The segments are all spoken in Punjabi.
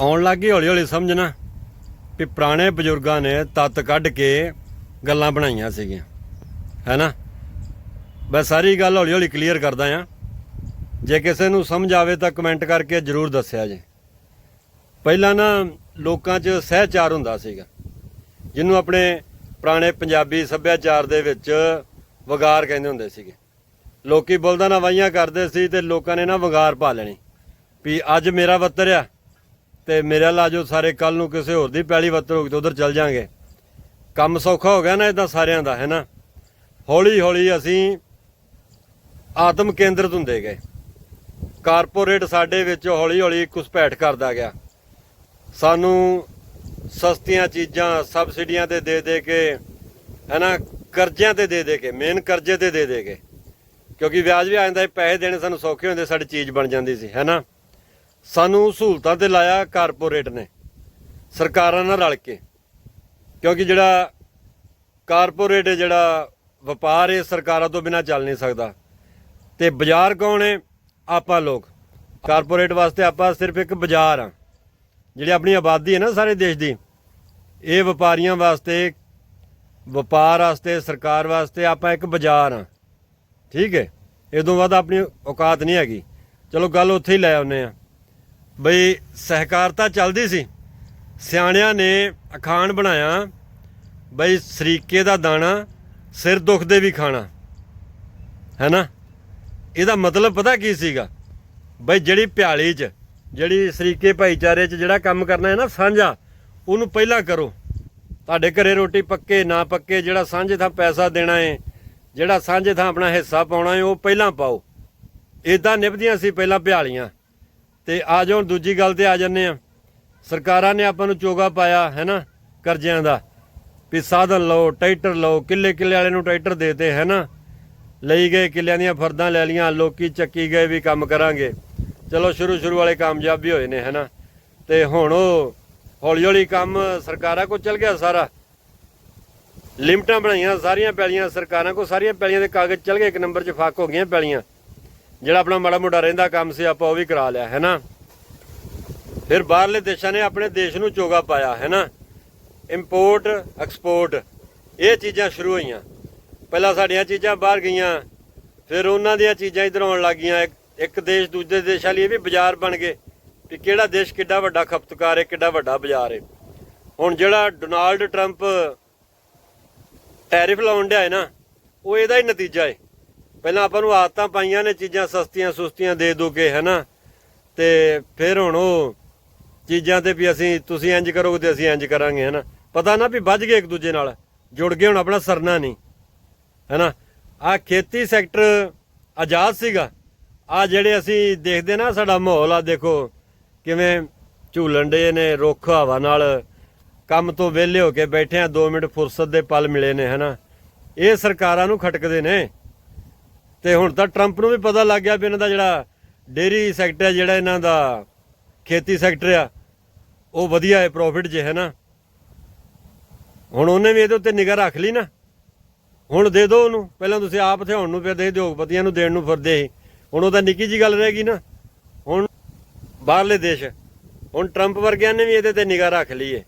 ਆਉਣ ਲੱਗੀ ਹੌਲੀ ਹੌਲੀ ਸਮਝਣਾ ਵੀ ਪੁਰਾਣੇ ਬਜ਼ੁਰਗਾਂ ਨੇ ਤੱਤ ਕੱਢ ਕੇ ਗੱਲਾਂ ਬਣਾਈਆਂ ਸੀਗੀਆਂ ਹੈਨਾ ਮੈਂ ਸਾਰੀ ਗੱਲ ਹੌਲੀ ਹੌਲੀ ਕਲੀਅਰ ਕਰਦਾ ਆ ਜੇ ਕਿਸੇ ਨੂੰ ਸਮਝ ਆਵੇ ਤਾਂ ਕਮੈਂਟ ਕਰਕੇ ਜਰੂਰ ਦੱਸਿਆ ਜੇ। ਪਹਿਲਾਂ ਨਾ ਲੋਕਾਂ 'ਚ ਸਹਿਚਾਰ ਹੁੰਦਾ ਸੀਗਾ। ਜਿਹਨੂੰ ਆਪਣੇ ਪੁਰਾਣੇ ਪੰਜਾਬੀ ਸੱਭਿਆਚਾਰ ਦੇ ਵਿੱਚ ਵਗਾਰ ਕਹਿੰਦੇ ਹੁੰਦੇ ਸੀਗੇ। ਲੋਕੀ ਬੁਲਦਾਂ ਨਾ ਵਾਈਆਂ ਕਰਦੇ ਸੀ ਤੇ ਲੋਕਾਂ ਨੇ ਨਾ ਵਗਾਰ ਪਾ ਲੈਣੀ। ਵੀ ਅੱਜ ਮੇਰਾ ਵੱਤਰ ਆ ਤੇ ਮੇਰਾ ਲਾਜੋ ਸਾਰੇ ਕੱਲ ਨੂੰ ਕਿਸੇ ਹੋਰ ਦੀ ਪੈਲੀ ਵੱਤਰ ਹੋਊਗੀ ਤੇ ਉਧਰ ਚੱਲ ਜਾਾਂਗੇ। ਕੰਮ ਸੌਖਾ ਹੋ ਗਿਆ ਨਾ ਇਦਾਂ ਸਾਰਿਆਂ ਦਾ ਹੈ ਨਾ ਹੌਲੀ ਹੌਲੀ ਅਸੀਂ ਆਤਮ ਕੇਂਦਰਿਤ ਹੁੰਦੇ ਗਏ। ਕਾਰਪੋਰੇਟ ਸਾਡੇ ਵਿੱਚ ਹੌਲੀ ਹੌਲੀ ਘੁਸਪੈਠ ਕਰਦਾ ਗਿਆ। ਸਾਨੂੰ ਸਸਤੀਆਂ ਚੀਜ਼ਾਂ, ਸਬਸਿਡੀਆਂ ਤੇ ਦੇ ਦੇ ਕੇ, ਹੈਨਾ, ਕਰਜ਼ਿਆਂ ਤੇ ਦੇ ਦੇ ਕੇ ਮੇਨ ਕਰਜ਼ੇ ਤੇ ਦੇ ਦੇ ਕੇ। ਕਿਉਂਕਿ ਵਿਆਜ ਵੀ ਆ ਜਾਂਦਾ ਸੀ, ਪੈਸੇ ਦੇਣੇ ਸਾਨੂੰ ਸੌਖੇ ਹੁੰਦੇ, ਸਾਡੀ ਚੀਜ਼ ਬਣ ਜਾਂਦੀ ਸੀ, ਹੈਨਾ? ਸਾਨੂੰ ਸਹੂਲਤਾਂ ਤੇ ਲਾਇਆ ਕਾਰਪੋਰੇਟ ਨੇ, ਸਰਕਾਰਾਂ ਨਾਲ ਰਲ ਕੇ। ਕਿਉਂਕਿ ਜਿਹੜਾ ਕਾਰਪੋਰੇਟ ਜਿਹੜਾ ਵਪਾਰ ਇਹ ਸਰਕਾਰਾਂ ਤੋਂ ਬਿਨਾ ਚੱਲ ਨਹੀਂ ਸਕਦਾ। ਤੇ ਬਾਜ਼ਾਰ ਕੌਣ ਹੈ? ਆਪਾਂ ਲੋਕ। ਕਾਰਪੋਰੇਟ ਵਾਸਤੇ ਆਪਾਂ ਸਿਰਫ ਇੱਕ ਬਾਜ਼ਾਰ ਆ ਜਿਹੜੀ ਆਪਣੀ ਆਬਾਦੀ ਹੈ ਨਾ ਸਾਰੇ ਦੇਸ਼ ਦੀ, ਇਹ ਵਪਾਰੀਆਂ ਵਾਸਤੇ, ਵਪਾਰ ਵਾਸਤੇ, ਸਰਕਾਰ ਵਾਸਤੇ ਆਪਾਂ ਇੱਕ ਬਾਜ਼ਾਰ ਆ ਠੀਕ ਹੈ? ਇਦੋਂ ਬਾਅਦ ਆਪਣੀ ਔਕਾਤ ਨਹੀਂ ਹੈਗੀ। ਚਲੋ ਗੱਲ ਉੱਥੇ ਹੀ ਲੈ ਆਉਨੇ ਆ ਬਈ ਸਹਿਕਾਰਤਾ ਚੱਲਦੀ ਸੀ। ਸਿਆਣਿਆਂ ਨੇ ਅਖਾਣ ਬਣਾਇਆ। ਬਈ ਸਰੀਕੇ ਦਾ ਦਾਣਾ, ਸਿਰ ਦੁਖਦੇ ਵੀ ਖਾਣਾ। ਹੈਨਾ? ਇਹਦਾ ਮਤਲਬ ਪਤਾ ਕੀ ਸੀਗਾ? ਬਈ ਜਿਹੜੀ ਪਿਆਲੀ 'ਚ, ਜਿਹੜੀ ਸਰੀਕੇ ਭਾਈਚਾਰੇ 'ਚ ਜਿਹੜਾ ਕੰਮ ਕਰਨਾ ਹੈ ਨਾ ਸਾਂਝਾ, ਉਹਨੂੰ ਪਹਿਲਾਂ ਕਰੋ। ਤੁਹਾਡੇ ਘਰੇ ਰੋਟੀ ਪੱਕੇ, ਨਾ ਪੱਕੇ, ਜਿਹੜਾ ਸਾਂਝੇ ਥਾਂ ਪੈਸਾ ਦੇਣਾ ਹੈ, ਜਿਹੜਾ ਸਾਂਝੇ ਥਾਂ ਆਪਣਾ ਹਿੱਸਾ ਪਾਉਣਾ ਹੈ, ਉਹ ਪਹਿਲਾਂ ਪਾਓ। ਇਦਾਂ ਨਿਭਦੀਆਂ ਸੀ ਪਹਿਲਾਂ ਭਿਆਲੀਆਂ ਤੇ ਆ ਜਾਓ, ਹੁਣ ਦੂਜੀ ਗੱਲ ਤੇ ਆ ਜੰਨੇ ਆ ਸਰਕਾਰਾਂ ਨੇ ਆਪਾਂ ਨੂੰ ਚੋਗਾ ਪਾਇਆ, ਹੈ ਨਾ, ਕਰਜ਼ਿਆਂ ਦਾ। ਵੀ ਸਾਧਨ ਲਓ, ਟਰੈਕਟਰ ਲਓ, ਕਿੱਲੇ ਕਿੱਲੇ ਵਾਲੇ ਨੂੰ ਟਰੈਕਟਰ ਦੇਤੇ, ਹੈ ਨਾ। ਲਈ ਗਏ ਕਿੱਲਿਆਂ ਦੀਆਂ ਫਰਦਾਂ ਲੈ ਲੀਆਂ ਲੋਕੀ ਚੱਕੀ ਗਏ ਵੀ ਕੰਮ ਕਰਾਂਗੇ। ਚਲੋ, ਸ਼ੁਰੂ ਸ਼ੁਰੂ ਵਾਲੇ ਕਾਮਯਾਬ ਵੀ ਹੋਏ ਨੇ, ਹੈ ਨਾ। ਤੇ ਹੁਣ ਉਹ ਹੌਲੀ ਹੌਲੀ ਕੰਮ ਸਰਕਾਰਾਂ ਕੋਲ ਚੱਲ ਗਿਆ ਸਾਰਾ। ਲਿਮਟਾਂ ਬਣਾਈਆਂ, ਸਾਰੀਆਂ ਪੈਲੀਆਂ, ਸਰਕਾਰਾਂ ਕੋਲ ਸਾਰੀਆਂ ਪੈਲੀਆਂ ਦੇ ਕਾਗਜ਼ ਚੱਲ ਗਏ, ਇੱਕ ਨੰਬਰ 'ਚ ਫੱਕ ਹੋ ਗਈਆਂ ਪੈਲੀਆਂ। ਜਿਹੜਾ ਆਪਣਾ ਮਾੜਾ ਮੋਟਾ ਰਹਿੰਦਾ ਕੰਮ ਸੀ, ਆਪਾਂ ਉਹ ਵੀ ਕਰਾ ਲਿਆ, ਹੈ ਨਾ? ਫਿਰ ਬਾਹਰਲੇ ਦੇਸ਼ਾਂ ਨੇ ਆਪਣੇ ਦੇਸ਼ ਨੂੰ ਚੋਗਾ ਪਾਇਆ, ਹੈ ਨਾ? ਇੰਪੋਰਟ ਐਕਸਪੋਰਟ ਇਹ ਚੀਜ਼ਾਂ ਸ਼ੁਰੂ ਹੋਈਆਂ। ਪਹਿਲਾਂ ਸਾਡੀਆਂ ਚੀਜ਼ਾਂ ਬਾਹਰ ਗਈਆਂ, ਫਿਰ ਉਹਨਾਂ ਦੀਆਂ ਚੀਜ਼ਾਂ ਇੱਧਰ ਆਉਣ ਲੱਗੀਆਂ। ਇੱਕ- ਇੱਕ ਦੇਸ਼ ਦੂਜੇ ਦੇਸ਼ਾਂ ਲਈ ਇਹ ਵੀ ਬਾਜ਼ਾਰ ਬਣ ਗਏ ਕਿ ਕਿਹੜਾ ਦੇਸ਼ ਕਿੱਡਾ ਵੱਡਾ ਖਪਤਕਾਰ ਹੈ, ਕਿੱਡਾ ਵੱਡਾ ਬਾਜ਼ਾਰ ਹੈ। ਹੁਣ ਜਿਹੜਾ ਡੋਨਾਲਡ ਟਰੰਪ ਟੈਰਿਫ ਲਾਉਣ ਡਿਆ ਹੈ ਨਾ, ਉਹ ਇਹਦਾ ਹੀ ਨਤੀਜਾ ਹੈ। ਪਹਿਲਾਂ ਆਪਾਂ ਨੂੰ ਆਦਤਾਂ ਪਾਈਆਂ ਨੇ, ਚੀਜ਼ਾਂ ਸਸਤੀਆਂ ਸੁਸਤੀਆਂ ਦੇ ਦੋ ਕੇ, ਹੈਨਾ? ਤੇ ਫਿਰ ਹੁਣ ਉਹ ਚੀਜ਼ਾਂ ਤੇ ਵੀ ਅਸੀਂ, ਤੁਸੀਂ ਇੰਜ ਕਰੋਗੇ ਤੇ ਅਸੀਂ ਇੰਜ ਕਰਾਂਗੇ, ਹੈਨਾ? ਪਤਾ ਨਾ ਵੀ ਵੱਜ ਗਏ ਇੱਕ ਦੂਜੇ ਨਾਲ, ਜੁੜ ਗਏ ਹੁਣ ਆਪਣਾ ਸਰਨਾ ਨਹੀਂ, ਹੈਨਾ? ਆ ਖੇਤੀ ਸੈਕਟਰ ਆਜ਼ਾਦ ਸੀਗਾ। ਆ ਜਿਹੜੇ ਅਸੀਂ ਦੇਖਦੇ ਨਾ ਸਾਡਾ ਮਾਹੌਲ ਆ ਦੇਖੋ ਕਿਵੇਂ ਝੂਲਣ ਦੇ ਨੇ, ਰੁੱਖ ਹਵਾ ਨਾਲ, ਕੰਮ ਤੋਂ ਵਿਹਲੇ ਹੋ ਕੇ ਬੈਠੇ ਆ 2 ਮਿੰਟ ਫੁਰਸਤ ਦੇ ਪਲ ਮਿਲੇ ਨੇ, ਹਨਾ? ਇਹ ਸਰਕਾਰਾਂ ਨੂੰ ਖਟਕਦੇ ਨੇ। ਤੇ ਹੁਣ ਤਾਂ ਟਰੰਪ ਨੂੰ ਵੀ ਪਤਾ ਲੱਗ ਗਿਆ ਵੀ ਇਹਨਾਂ ਦਾ ਜਿਹੜਾ ਡੇਰੀ ਸੈਕਟਰ ਹੈ ਜਿਹੜਾ ਇਹਨਾਂ ਦਾ ਖੇਤੀ ਸੈਕਟਰ ਆ, ਉਹ ਵਧੀਆ ਹੈ ਪ੍ਰੋਫਿਟ ਜੇ ਹੈ ਨਾ? ਹੁਣ ਉਹਨੇ ਵੀ ਇਹਦੇ ਉੱਤੇ ਨਿਗਾਹ ਰੱਖ ਲਈ ਨਾ। ਹੁਣ ਦੇ ਦਿਓ ਉਹਨੂੰ। ਪਹਿਲਾਂ ਤੁਸੀਂ ਆਪ ਹਥਿਆਉਣ ਨੂੰ ਫਿਰਦੇ ਸੀ ਉਦਯੋਗਪਤੀਆਂ ਨੂੰ ਦੇਣ ਨੂੰ ਫਿਰਦੇ ਸੀ। ਹੁਣ ਉਹ ਤਾਂ ਨਿੱਕੀ ਜੀ ਗੱਲ ਰਹਿ ਗਈ ਨਾ। ਹੁਣ ਬਾਹਰਲੇ ਦੇਸ਼, ਹੁਣ ਟਰੰਪ ਵਰਗਿਆਂ ਨੇ ਵੀ ਇਹਦੇ ਤੇ ਨਿਗਾਹ ਰੱਖ ਲਈ ਏ।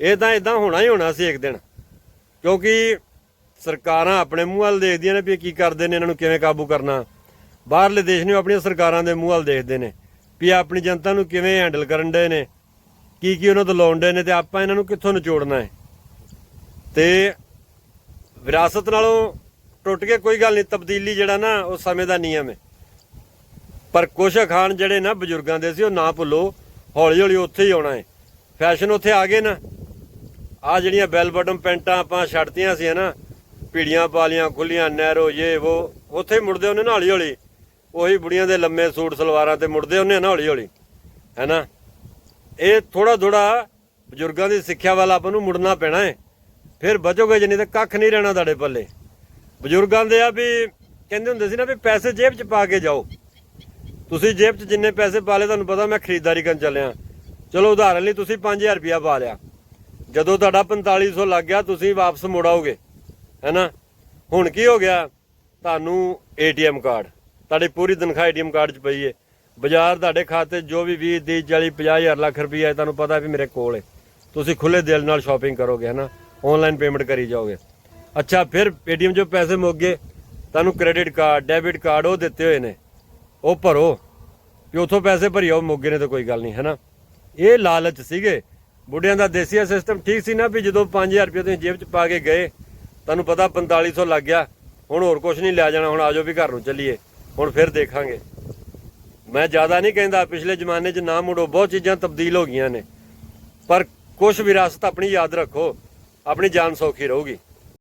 ਇਹ ਤਾਂ ਇਦਾਂ ਹੋਣਾ ਹੀ ਹੋਣਾ ਸੀ ਇੱਕ ਦਿਨ। ਕਿਉਂਕਿ ਸਰਕਾਰਾਂ ਆਪਣੇ ਮੂੰਹ ਵੱਲ ਦੇਖਦੀਆਂ ਨੇ ਵੀ ਇਹ ਕੀ ਕਰਦੇ ਨੇ, ਇਹਨਾਂ ਨੂੰ ਕਿਵੇਂ ਕਾਬੂ ਕਰਨਾ। ਬਾਹਰਲੇ ਦੇਸ਼ ਨੇ ਆਪਣੀਆਂ ਸਰਕਾਰਾਂ ਦੇ ਮੂੰਹ ਵੱਲ ਦੇਖਦੇ ਨੇ ਵੀ ਆਪਣੀ ਜਨਤਾ ਨੂੰ ਕਿਵੇਂ ਹੈਂਡਲ ਕਰਨ ਦੇ ਨੇ, ਕੀ ਕੀ ਉਹਨਾਂ ਤੋਂ ਲਾਉਣ ਦੇ ਨੇ ਤੇ ਆਪਾਂ ਇਹਨਾਂ ਨੂੰ ਕਿੱਥੋਂ ਨਿਚੋੜਨਾ ਹੈ। ਤੇ ਵਿਰਾਸਤ ਨਾਲੋਂ ਟੁੱਟ ਕੇ ਕੋਈ ਗੱਲ ਨਹੀਂ, ਤਬਦੀਲੀ ਜਿਹੜਾ ਨਾ, ਉਹ ਸਮੇਂ ਦਾ ਨਿਯਮ ਹੈ। ਪਰ ਕੁਛ ਅਖਾਣ ਜਿਹੜੇ ਨਾ ਬਜ਼ੁਰਗਾਂ ਦੇ ਸੀ, ਉਹ ਨਾ ਭੁੱਲੋ ਹੌਲੀ ਹੌਲੀ ਉੱਥੇ ਹੀ ਆਉਣਾ ਹੈ। ਫੈਸ਼ਨ ਉੱਥੇ ਆ ਗਏ ਨਾ। ਆ ਜਿਹੜੀਆਂ ਬੈਲ ਬਟਮ ਪੈਂਟਾਂ ਆਪਾਂ ਛੱਡਤੀਆਂ ਸੀ ਨਾ ਪੀੜੀਆਂ ਪਾਲੀਆਂ, ਖੁੱਲੀਆਂ, ਨਹਿਰੋ ਇਹ ਉਹ ਉੱਥੇ ਮੁੜਦੇ ਉਹਨੇ ਨਾ ਹੌਲੀ ਹੌਲੀ ਉਹੀ ਬੁੜੀਆਂ ਦੇ ਲੰਮੇ ਸੂਟ, ਸਲਵਾਰਾਂ ਤੇ ਮੁੜਦੇ ਉਹਨੇ ਹੌਲੀ ਹੌਲੀ ਹੈਨਾ ਇਹ ਥੋੜਾ ਥੋੜਾ ਬਜ਼ੁਰਗਾਂ ਦੀ ਸਿੱਖਿਆ ਵੱਲ ਆਪਾਂ ਨੂੰ ਮੁੜਨਾ ਪੈਣਾ ਹੈ ਫਿਰ ਬਚੋਗੇ ਜਿੰਨੀ ਤੇ ਕੱਖ ਨਹੀਂ ਰਹਿਣਾ ਤੁਹਾਡੇ ਪੱਲੇ। ਬਜ਼ੁਰਗਾਂ ਦੇ ਆ ਵੀ ਕਹਿੰਦੇ ਹੁੰਦੇ ਸੀ ਨਾ ਵੀ ਪੈਸੇ ਜੇਬ 'ਚ ਪਾ ਕੇ ਜਾਓ। ਤੁਸੀਂ ਜੇਬ 'ਚ ਜਿੰਨੇ ਪੈਸੇ ਪਾ ਲਏ ਤੁਹਾਨੂੰ ਪਤਾ ਮੈਂ ਖਰੀਦਦਾਰੀ ਕਰਨ ਚੱਲਿਆ। ਚਲੋ ਉਦਾਹਰਨ ਲਈ ਤੁਸੀਂ 5000 ਰੁਪਇਆ ਪਾ ਲਿਆ। ਜਦੋਂ ਤੁਹਾਡਾ 4500 ਲੱਗ ਗਿਆ, ਤੁਸੀਂ ਵਾਪਸ ਮੁੜ ਆਓਗੇ। ਹੈਨਾ? ਹੁਣ ਕੀ ਹੋ ਗਿਆ? ਤੁਹਾਨੂੰ ਏਟੀਐਮ ਕਾਰਡ, ਤੁਹਾਡੀ ਪੂਰੀ ਤਨਖਾਹ ਏਟੀਐਮ ਕਾਰਡ 'ਚ ਪਈ ਏ। ਬਾਜ਼ਾਰ ਤੁਹਾਡੇ ਖਾਤੇ ਜੋ ਵੀ 20 30 40 50 ਹਜ਼ਾਰ ਲੱਖ ਰੁਪਈਆ ਹੈ ਤੁਹਾਨੂੰ ਪਤਾ ਵੀ ਮੇਰੇ ਕੋਲ ਹੈ ਤੁਸੀਂ ਖੁੱਲੇ ਦਿਲ ਨਾਲ ਸ਼ਾਪਿੰਗ ਕਰੋਗੇ, ਹਨਾ? ਆਨਲਾਈਨ ਪੇਮੈਂਟ ਕਰੀ ਜਾਓਗੇ। ਅੱਛਾ, ਫਿਰ ਏਟੀਐਮ 'ਚੋਂ ਪੈਸੇ ਮੁੱਕ ਗਏ। ਤੁਹਾਨੂੰ ਕ੍ਰੈਡਿਟ ਕਾਰਡ ਡੈਬਿਟ ਕਾਰਡ ਉਹ ਦਿੱਤੇ ਹੋਏ ਨੇ। ਉਹ ਭਰੋ। ਵੀ ਉਥੋਂ ਪੈਸੇ ਭਰੀਓ ਮੁੱਕ ਗਏ ਨੇ ਤਾਂ ਕੋਈ ਗੱਲ ਨਹੀਂ ਹੈ ਨਾ ਇਹ ਲਾਲਚ ਸੀਗੇ। ਬੁੱਢਿਆਂ ਦਾ ਦੇਸੀਆ ਸਿਸਟਮ ਠੀਕ ਸੀ ਨਾ ਵੀ ਜਦੋਂ 5000 ਰੁਪਏ ਤੁਸੀਂ ਜੇਬ 'ਚ ਪਾ ਕੇ ਗਏ ਤੁਹਾਨੂੰ ਪਤਾ 4500 ਲੱਗ ਗਿਆ। ਹੁਣ ਹੋਰ ਕੁਝ ਨਹੀਂ ਲਿਆ ਜਾਣਾ, ਹੁਣ ਆਜੋ ਵੀ ਘਰ ਨੂੰ ਚੱਲੀਏ। ਹੁਣ ਫਿਰ ਦੇਖਾਂਗੇ। ਮੈਂ ਜ਼ਿਆਦਾ ਨਹੀਂ ਕਹਿੰਦਾ, ਪਿਛਲੇ ਜ਼ਮਾਨੇ 'ਚ ਨਾ ਮੁੜੋ, ਬਹੁਤ ਚੀਜ਼ਾਂ ਤਬਦੀਲ ਹੋ ਗਈਆਂ ਨੇ। ਪਰ ਕੁਝ ਵਿਰਾਸਤ ਆਪਣੀ ਯਾਦ ਰੱਖੋ, ਆਪਣੀ ਜਾਨ ਸੌਖੀ ਰਹੂਗੀ।